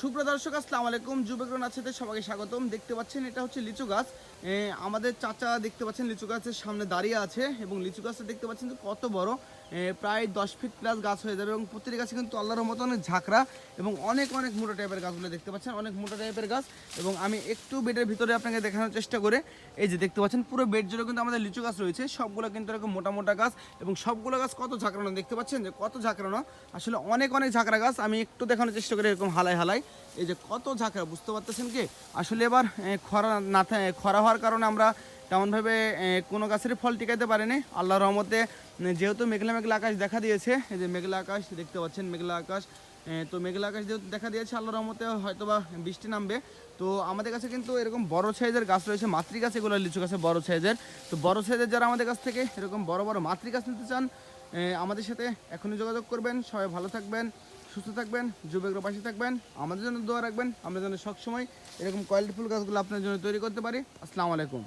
সুপ্রদর্শক আসসালামু আলাইকুম। যুবকরণ আছে সবাইকে স্বাগতম। দেখতে পাচ্ছেন, এটা হচ্ছে লিচু গাছ। আমাদের চাচা দেখতে পাচ্ছেন, লিচু গাছের সামনে দাঁড়িয়ে আছে এবং লিচু গাছটা দেখতে পাচ্ছেন কত বড়। প্রায় দশ ফিট প্লাস গাছ হয়ে যাবে এবং প্রতিটি গাছে কিন্তু আল্লাহর মতো অনেক ঝাঁকড়া এবং অনেক অনেক মোটা টাইপের গাছগুলো দেখতে পাচ্ছেন, অনেক মোটা টাইপের গাছ। এবং আমি একটু বেডের ভিতরে আপনাকে দেখানোর চেষ্টা করে, এই যে দেখতে পাচ্ছেন, পুরো বেড জুড়ে কিন্তু আমাদের লিচু গাছ রয়েছে। সবগুলো কিন্তু এরকম মোটা মোটা গাছ এবং সবগুলো গাছ কত ঝাঁকড়ানো দেখতে পাচ্ছেন যে কত ঝাঁকড়ানো। আসলে অনেক অনেক ঝাঁকড়া গাছ, আমি একটু দেখানোর চেষ্টা করি এরকম হালাই হালাই এই যে কত ঝাঁকড়া বুঝতে পারতেছেন কি? আসলে এবার খরা না খরা হওয়ার কারণে আমরা তেমনভাবে কোনো গাছেরই ফল টিকাইতে পারিনি। আল্লাহর রহমতে যেহেতু মেঘলা মেঘলা আকাশ দেখা দিয়েছে, এই যে মেঘলা আকাশ দেখতে পাচ্ছেন, মেঘলা আকাশ তো মেঘলা আকাশ যেহেতু দেখা দিয়েছে, আল্লাহর রহমতে হয়তো বা বৃষ্টি নামবে। তো আমাদের কাছে কিন্তু এরকম বড় সাইজের গাছ রয়েছে মাতৃ গাছ এগুলো লিচু গাছে বড় সাইজের। তো বড় সাইজের যারা আমাদের কাছ থেকে এরকম বড় বড় মাতৃ গাছ নিতে চান আমাদের সাথে এখনই যোগাযোগ করবেন। সবাই ভালো থাকবেন। সুস্থ থাকবেন, যুবকরা পাশে থাকবেন, আমাদের জন্য দোয়া রাখবেন, আমরা যেন সবসময় এরকম কোয়ালিটিফুল গাছগুলো আপনার জন্য তৈরি করতে পারি। আসসালামু আলাইকুম।